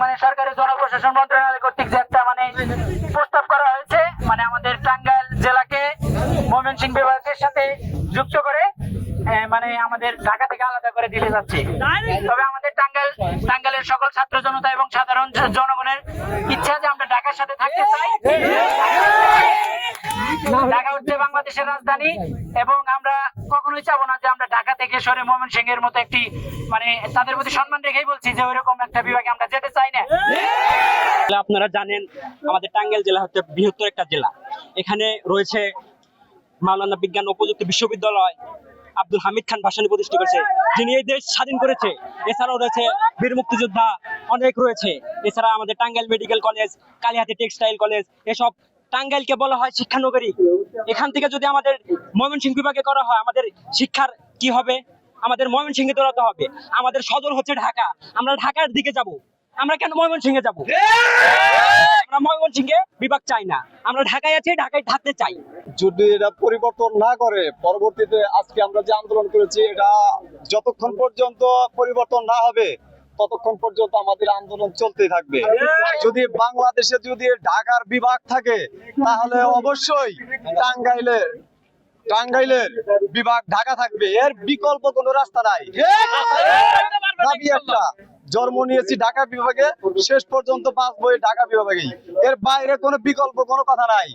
মানে সরকারি জনপ্রশাসন মন্ত্রণালয় কর্তৃক যে একটা মানে প্রস্তাব করা হয়েছে মানে আমাদের টাঙ্গাইল জেলাকে ময়মনসিংহ বিভাগের সাথে যুক্ত করে মানে আমাদের ঢাকা থেকে আলাদা করে দিতে যাচ্ছে। তবে আমাদের টাঙ্গাইল, টাঙ্গাইলের সকল ছাত্র জনতা এবং সাধারণ জনগণের ইচ্ছা যে আমরা ঢাকার সাথে থাকতে চাই। ঢাকা হচ্ছে বাংলাদেশের রাজধানী এবং আমরা কখনোই চাবো না যে আমরা ঢাকা থেকে সরে ময়মনসিংহ এর মতো একটি মানে তাদের প্রতি সম্মান রেখেই বলছি যে ওইরকম একটা বিভাগে আমরা যেতে চাই না। আপনারা জানেন, আমাদের টাঙ্গাইল জেলা হচ্ছে বৃহত্তর একটা জেলা। এখানে রয়েছে মাওলানা বিজ্ঞান ও প্রযুক্তি বিশ্ববিদ্যালয়, আব্দুল হামিদ খান ভাসানী প্রতিষ্ঠা করেছে, যিনি এই দেশ স্বাধীন করেছে। এছাড়াও রয়েছে বীর মুক্তিযোদ্ধা অনেক রয়েছে। এছাড়া আমাদের Tangail medical college, Kalihati textile college, এসব টাঙ্গাইলকে বলা হয় শিক্ষানগরী। এখান থেকে যদি আমাদের ময়মনসিংহ বিভাগে করা হয়, আমাদের শিক্ষার কি হবে? আমাদের ময়মনসিংহে দৌড়াতে হবে। আমাদের সদর হচ্ছে ঢাকা। আমরা ঢাকার দিকে যাব। আমরা কেন ময়মনসিংহে যাব? আমরা ময়মনসিংহে বিভাগ চাই না। আমরা ঢাকায় আছি, ঢাকায় থাকতে চাই। যদি এটা পরিবর্তন না করে, পরবর্তীতে আজকে আমরা যে আন্দোলন করেছি, এটা যতক্ষণ পর্যন্ত পরিবর্তন না হবে ততক্ষণ পর্যন্ত আমাদের আন্দোলন চলতেই থাকবে। যদি বাংলাদেশে যদি ঢাকার বিভাগ থাকে তাহলে অবশ্যই টাঙ্গাইলের টাঙ্গাইলের বিভাগ ঢাকা থাকবে। এর বিকল্প কোনো রাস্তা নাই। দাবি একটা। জন্ম নিয়েছি ঢাকা বিভাগে। শেষ পর্যন্ত বাঁচবো ঢাকা বিভাগেই। এর বাইরে কোনো বিকল্প, কোনো কথা নাই।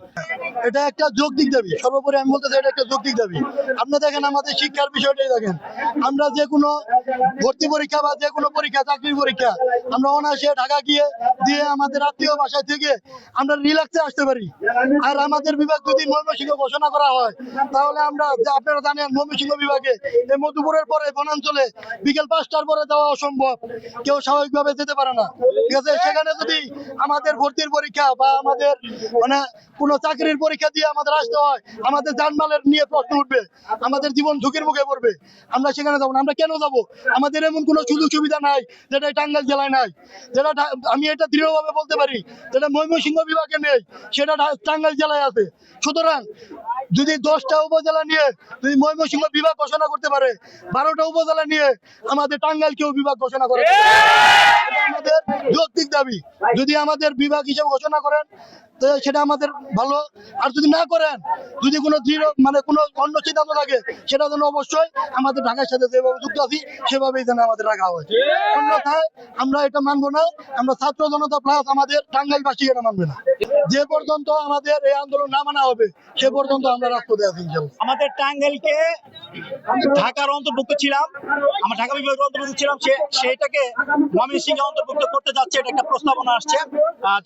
এটা একটা যৌক্তিক দাবি। সর্বোপরি আমি বলতে চাই, এটা একটা যৌক্তিক দাবি। আপনি দেখেন আমাদের শিক্ষার বিষয়টাই দেখেন। আমরা যে কোনো ভর্তি পরীক্ষা বা যে কোনো পরীক্ষা, চাকরির পরীক্ষা, আমরা অনায়াসে ঢাকা গিয়ে, দিয়ে আমাদের আত্মীয় বাসায় থেকে আমরা রিল্যাক্সে আসতে পারি। আর আমাদের বিভাগ যদি ময়মনসিংহ ঘোষণা করা হয়, তাহলে আমরা আপনারা জানেন ময়মনসিংহ বিভাগে এই মধুপুরের পরে বনাঞ্চলে বিকেল পাঁচটার পরে যাওয়া অসম্ভব। কেউ স্বাভাবিকভাবে যেতে পারে না। ঠিক আছে? সেখানে যদি আমাদের ভর্তির পরীক্ষা বা আমাদের মানে কোনো চাকরির পরীক্ষা দিয়ে আমাদের আসতে হয়, আমাদের জানমালের নিয়ে প্রশ্ন উঠবে, আমাদের জীবন ঝুঁকির মুখে পড়বে, আমরা সেখানে যাব না। আমরা কেন যাব? আমাদের এমন কোনো সুযোগ সুবিধা নাই যেটা টাঙ্গাইল জেলায় নাই। যেটা আমি এটা দৃঢ়ভাবে বলতে পারি, যেটা ময়মনসিংহ বিভাগে নেই, সেটা টাঙ্গাইল জেলায় আছে। সুতরাং যদি দশটা উপজেলা নিয়ে যদি ময়মনসিংহ বিভাগ ঘোষণা করতে পারে, বারোটা উপজেলা নিয়ে আমাদের টাঙ্গাইল কেউ বিভাগ ঘোষণা করে যৌক্তিক দাবি। যদি আমাদের বিভাগ হিসেবে ঘোষণা করেন সেটা আমাদের ভালো। আর যদি না করেন, যদি কোনো দৃঢ় মানে কোনো অন্য সিদ্ধান্ত লাগে সেটা যেন অবশ্যই আমাদের ঢাকার সাথে যেভাবে যুক্ত আছি, সেভাবেই যেন আমাদের রাখা হয়। অন্যথায় আমরা এটা মানবো না। আমরা ছাত্র জনতা প্লাস আমাদের টাঙ্গাইলবাসী এটা মানবে না। যে পর্যন্ত আমাদের এই আন্দোলন না মানা হবে, সে পর্যন্ত আমরা রাজপথে আছি আমাদের টাঙ্গাইলকে ঢাকার অন্তর্ভুক্ত ছিলাম। আমরা ঢাকা বিভাগের অন্তর্ভুক্ত ছিলাম। সেইটাকে ময়মনসিংহে অন্তর্ভুক্ত করতে যাচ্ছে, এটা একটা প্রস্তাবনা আসছে।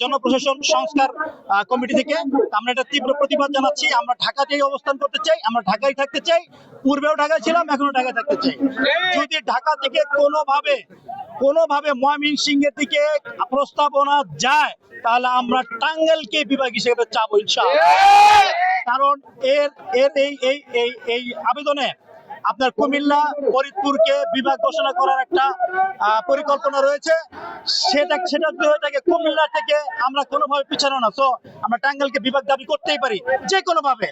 জনপ্রশাসন সংস্কার কমিটি থেকে। আমরা এটা তীব্র প্রতিবাদ জানাচ্ছি। আমরা ঢাকাতেই অবস্থান করতে চাই আমরা ঢাকায় থাকতে চাই। পূর্বেও ঢাকায় ছিলাম এখনও ঢাকায় থাকতে চাই। যদি ঢাকা থেকে কোনোভাবে কোনোভাবে ময়মনসিংহের দিকে প্রস্তাবনা যায় তাহলে আমরা টাঙ্গাইলকে বিভাগ হিসেবে চাবো ইনশাআল্লাহ। কারণ এর এর এই এই এই এই আবেদনে আপনার কুমিল্লা ফরিদপুরকে বিভাগ ঘোষণা করার একটা পরিকল্পনা রয়েছে। সেটা সেটা যদি হয়ে থাকে কুমিল্লা থেকে আমরা কোনোভাবে পিছানো না। তো আমরা টাঙ্গালকে বিভাগ দাবি করতেই পারি যে কোনো ভাবে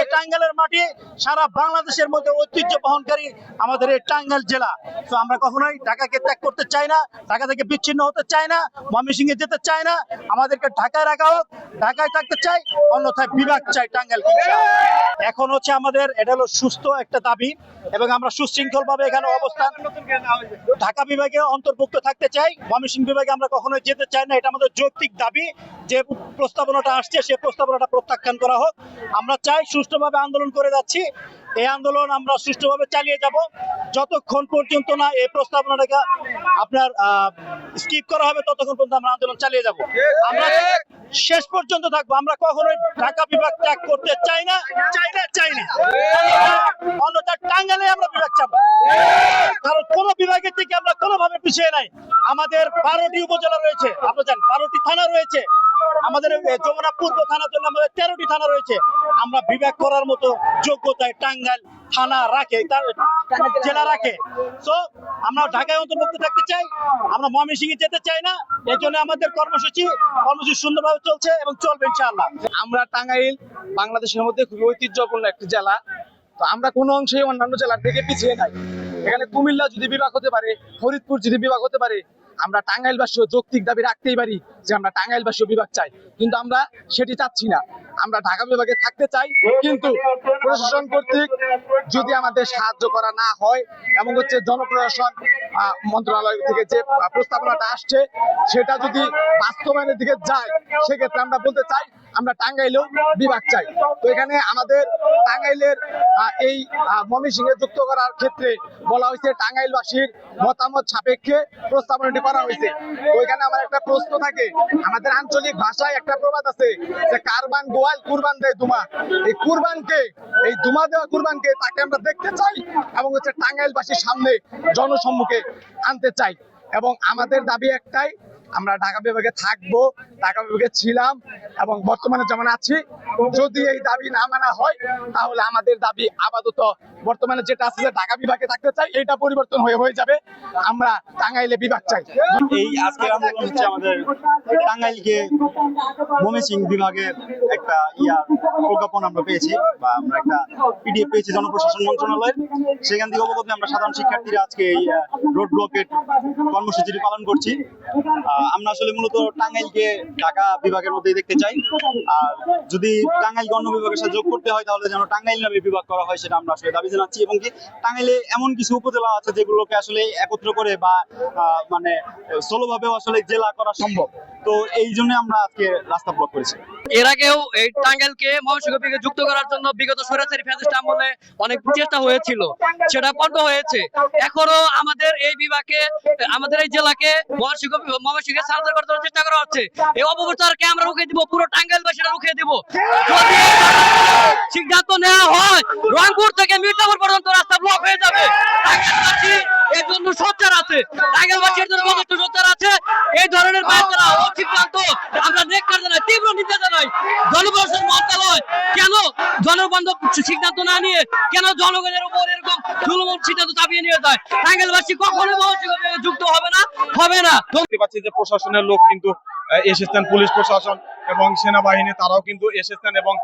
এই টাঙ্গাইলের মাটি সারা বাংলাদেশের মধ্যে ঐতিহ্য বহনকারী আমাদের এই টাঙ্গাল জেলা। তো আমরা কখনোই ঢাকাকে ত্যাগ করতে চাই না ঢাকা থেকে বিচ্ছিন্ন হতে চাই না ময়মনসিংহে যেতে চাই না। আমাদেরকে ঢাকায় রাখা হোক ঢাকায় থাকতে চাই অন্যথায় বিভাগ চাই টাঙ্গাইল এখন হচ্ছে আমাদের এটা হলো সুস্থ একটা দাবি। এবং আমরা সুশৃঙ্খল ভাবে এখানে অবস্থান ঢাকা বিভাগে অন্তর্ভুক্ত থাকতে চাই। ময়মনসিংহ বিভাগে আমরা কখনোই যেতে চাই না। এটা আমাদের যৌক্তিক দাবি যে প্রস্তাবনাটা আসছে, সে প্রস্তাবনাটা প্রত্যাখ্যান করা হোক। আমরা চাই সুষ্ঠুভাবে আন্দোলন করে যাচ্ছি। এই আন্দোলন আমরা সুষ্ঠুভাবে চালিয়ে যাব। যতক্ষণ পর্যন্ত না এই প্রস্তাবনাটাকে আপনার স্কিপ করা হবে, ততক্ষণ পর্যন্ত আমরা আন্দোলন চালিয়ে যাব। আমরা শেষ পর্যন্ত থাকব। আমরা কখনোই ঢাকা বিভাগ ত্যাগ করতে চাই না চাই না চাই না। অন্যথা টাঙ্গালে আমরা বিভাগ চাবো। কারণ কোন বিভাগের থেকে আমরা কোনোভাবে পিছিয়ে নাই। আমাদের বারোটি উপজেলা রয়েছে। আপনারা জানেন, বারোটি থানা রয়েছে। আমাদের যমুনা পূর্ব থানা জন্য আমাদের তেরোটি থানা রয়েছে। আমরা বিভাগ করার মতো যোগ্যতায় টাঙ্গাইল থানা রাখে, তার জেলা রাখে। তো আমরা ঢাকায় অন্তর্ভুক্ত থাকতে চাই, আমরা ময়মনসিংহে যেতে চাই না এই জন্য আমাদের কর্মসূচি কর্মসূচি সুন্দরভাবে চলছে এবং চলবে ইনশাআল্লাহ। আমরা টাঙ্গাইল বাংলাদেশের মধ্যে খুবই ঐতিহ্যপূর্ণ একটি জেলা। তো আমরা কোনো অংশে অন্যান্য জেলার থেকে পিছিয়ে নাই। এখানে কুমিল্লা যদি বিভাগ হতে পারে, ফরিদপুর যদি বিভাগ হতে পারে আমরা টাঙ্গাইলবাসী যৌক্তিক দাবি রাখতেই পারি যে আমরা টাঙ্গাইলবাসী বিভাগ চাই। কিন্তু আমরা সেটি চাচ্ছি না। আমরা ঢাকা বিভাগে থাকতে চাই, কিন্তু প্রশাসন কর্তৃক যদি আমাদের সাহায্য করা না হয়, এবং হচ্ছে জনপ্রশাসন মন্ত্রণালয় থেকে যে প্রস্তাবনাটা আসছে, সেটা যদি বাস্তবায়নের দিকে যায়, সেক্ষেত্রে আমরা বলতে চাই, আমরা টাঙ্গাইলেও বিভাগ চাই। তো এখানে আমাদের টাঙ্গাইলের এই ময়মনসিংহে যুক্ত করার ক্ষেত্রে বলা হয়েছে, টাঙ্গাইলবাসীর মতামত সাপেক্ষে প্রস্তাবনাটি করা হয়েছে। তো এখানে আমার একটা প্রশ্ন থাকে, আমাদের আঞ্চলিক ভাষায় একটা প্রবাদ আছে যে, কারবান গোয়াল কুরবান দেয় দুমা। এই কুরবানকে, এই দুমা দেওয়া কুরবানকে তাকে আমরা দেখতে চাই এবং হচ্ছে টাঙ্গাইলবাসীর সামনে জনসম্মুখে আনতে চাই। এবং আমাদের দাবি একটাই আমরা ঢাকা বিভাগে থাকব, ঢাকা বিভাগে ছিলাম এবং বর্তমানে যেমন আছি, যদি এই দাবি না মানা হয়, তাহলে আমাদের দাবি আপাতত বর্তমানে যেটা আছে যে ঢাকা বিভাগে থাকতে চাই এটা পরিবর্তন হয়ে হয়ে যাবে। আমরা টাঙ্গাইলে বিভাগ চাই। এই আজকে আন্দোলন হচ্ছে আমাদের টাঙ্গাইলকে ময়মনসিংহ বিভাগের একটা ইয়ার প্রজ্ঞাপন আমরা পেয়েছি, বা আমরা একটা পিডিএফ পেয়েছি জনপ্রশাসন মন্ত্রণালয়ের। সেখান থেকে অবগত আমরা সাধারণ শিক্ষার্থীরা আজকে এই রোড ব্লকেট কর্মসূচিটি পালন করছি। আমরা আসলে মূলত টাঙ্গাইলকে ঢাকা বিভাগের মধ্যেই দেখতে চাই। আর যদি টাঙ্গাইলকে অন্য বিভাগের সাথে যোগ করতে হয়, তাহলে যেন টাঙ্গাইল নামে বিভাগ করা হয়, সেটা আমরা আসলে দাবি জানাচ্ছি। এবং কি টাঙ্গাইলে এমন কিছু উপজেলা আছে, যেগুলোকে আসলে একত্র করে বা মানে স্থলভাবেও আসলে জেলা করা সম্ভব। তো এই জন্য আমরা আজকে রাস্তা ব্লক করেছি। এর আগেও এই টাঙ্গাইলকে মহাসড়কে যুক্ত করার জন্য বিগত স্বৈরাচারী ফ্যাসিস্ট আমলে অনেক চেষ্টা হয়েছিল। সেটা বন্ধ হয়েছে। এখনও আমাদের এই বিভাগে, আমাদের এই জেলাকে মহাসিংহ মহাসিংহে স্থানান্তর করার চেষ্টা করা হচ্ছে। এই অপপ্রচারকে আমরা রুখে দিব, পুরো টাঙ্গাইলবাসীরা রুখে দিব। সিদ্ধান্ত নেওয়া হয়, রংপুর থেকে মির্জাপুর পর্যন্ত রাস্তা ব্লক হয়ে যাবে। এর জন্য সোচ্চার আছে। টাঙ্গাইলবাসী এর জন্য যথেষ্ট সোচ্চার আছে। এই ধরনের বার্তা ও সিদ্ধান্ত আমরা নেককার জানাই, তীব্র নিন্দা জানাই। জনপ্রশাসন মন্ত্রণালয় কেন সিদ্ধান্ত না নিয়ে কেন জনগণের উপর এরকম সিদ্ধান্ত চাপিয়ে নিয়ে যায়? কখনো যুক্ত হবে না? হবে না। পাচ্ছি যে প্রশাসনের লোক কিন্তু এসেছেন পুলিশ প্রশাসন এবং সেনাবাহিনী, তারাও কিন্তু এসেছেন এবং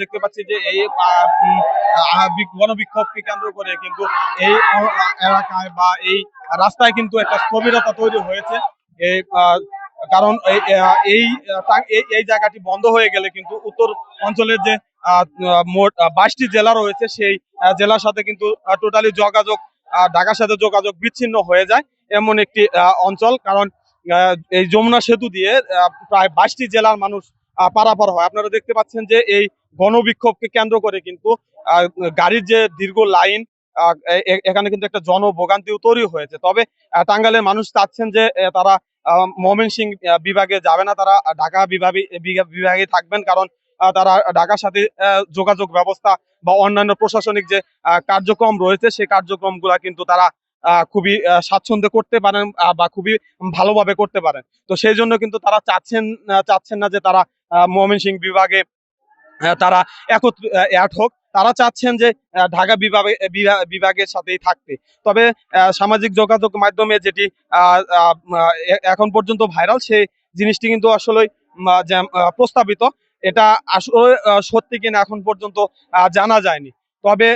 দেখতে পাচ্ছি যে এই গণবিক্ষোভকে কেন্দ্র করে কিন্তু এই এলাকায় বা এই রাস্তায় কিন্তু একটা স্থবিরতা তৈরি হয়েছে। এই কারণ এই এই জায়গাটি বন্ধ হয়ে গেলে কিন্তু উত্তর অঞ্চলের যে মোট বাইশটি জেলা রয়েছে, সেই জেলার সাথে কিন্তু টোটালি যোগাযোগ ঢাকার সাথে যোগাযোগ বিচ্ছিন্ন হয়ে যায় এমন একটি অঞ্চল। কারণ এই যমুনা সেতু দিয়ে প্রায় বাইশটি জেলার মানুষ পারাপার হয়। আপনারা দেখতে পাচ্ছেন যে, এই গণবিক্ষোভকে কেন্দ্র করে কিন্তু গাড়ির যে দীর্ঘ লাইন এখানে কিন্তু একটা জনভোগান্তিও তৈরি হয়েছে। তবে আহ, টাঙ্গাইলের মানুষ চাচ্ছেন যে তারা ময়মনসিং বিভাগে যাবে না তারা ঢাকা বিভাগে বিভাগে থাকবেন কারণ তারা ঢাকার সাথে যোগাযোগ ব্যবস্থা বা অন্যান্য প্রশাসনিক যে কার্যক্রম রয়েছে সেই কার্যক্রমগুলা কিন্তু তারা খুবই স্বাচ্ছন্দ্যে করতে পারেন বা খুবই ভালোভাবে করতে পারেন। তো সেই জন্য কিন্তু তারা চাচ্ছেন চাচ্ছেন না যে তারা আহ, ময়মনসিংহ বিভাগে তারা একত্র অ্যাড হোক। তারা চাচ্ছেন যে ঢাকা বিভাগে বিভাগের সাথেই থাকতে। তবে সামাজিক যোগাযোগ মাধ্যমে যেটি এখন পর্যন্ত ভাইরাল সেই জিনিসটি কিন্তু আসলে প্রস্তাবিত। এটা আসলে সত্যি কিনা এখন পর্যন্ত জানা যায়নি। তবে